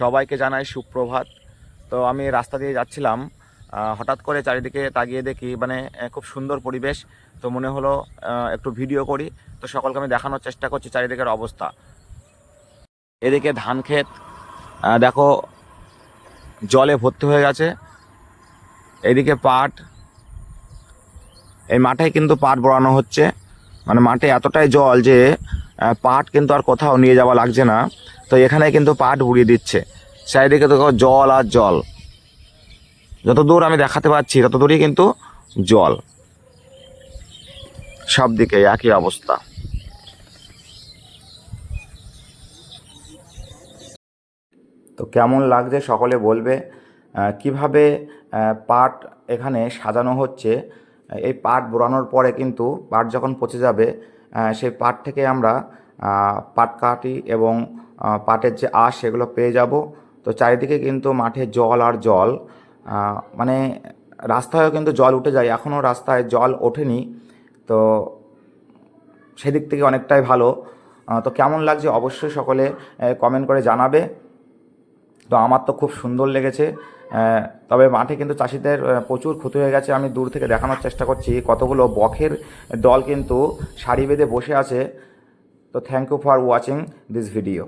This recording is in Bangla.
সবাইকে জানাই সুপ্রভাত। তো আমি রাস্তা দিয়ে যাচ্ছিলাম হঠাৎ করে চারিদিকে তাকিয়ে দেখি মানে খুব সুন্দর পরিবেশ। তো মনে হলো একটু ভিডিও করি। তো সকলকে আমি দেখানোর চেষ্টা করছি চারিদিকের অবস্থা। এদিকে ধান ক্ষেত দেখো, জলে ভর্তি হয়ে গেছে। এদিকে পাট, এই মাঠে কিন্তু পাট বড়ানো হচ্ছে। মানে মাঠে এতটাই জল যে পাট কিন্তু আর কোথাও নিয়ে যাওয়া লাগছে না। তো এখানে কিন্তু পাট বুড়িয়ে দিচ্ছে। চারিদিকে তো জল আর জল। যত দূর আমি দেখাতে পাচ্ছি তত দূরই কিন্তু জল। সব দিকে একই অবস্থা। তো কেমন লাগছে সকলে বলবে। কীভাবে পাট এখানে সাজানো হচ্ছে? এই পাট বোড়ানোর পরে কিন্তু পাট যখন পচে যাবে সেই পাট থেকে আমরা পাট কাটি এবং পাটের যে আঁশ সেগুলো পেয়ে যাব। তো চারিদিকে কিন্তু মাঠে জল আর জল মানে রাস্তায়ও কিন্তু জল উঠে যায় এখনও রাস্তায় জল ওঠেনি। তো সেদিক থেকে অনেকটাই ভালো। তো কেমন লাগছে অবশ্যই সকলে কমেন্ট করে জানাবে। তো আমার তো খুব সুন্দর লেগেছে। তবে মাঠে কিন্তু চাষিদের প্রচুর ক্ষতি হয়ে গেছে। আমি দূর থেকে দেখানোর চেষ্টা করছি। কতগুলো বখের দল কিন্তু সারি বেঁধে বসে আছে। তো thank you for watching this video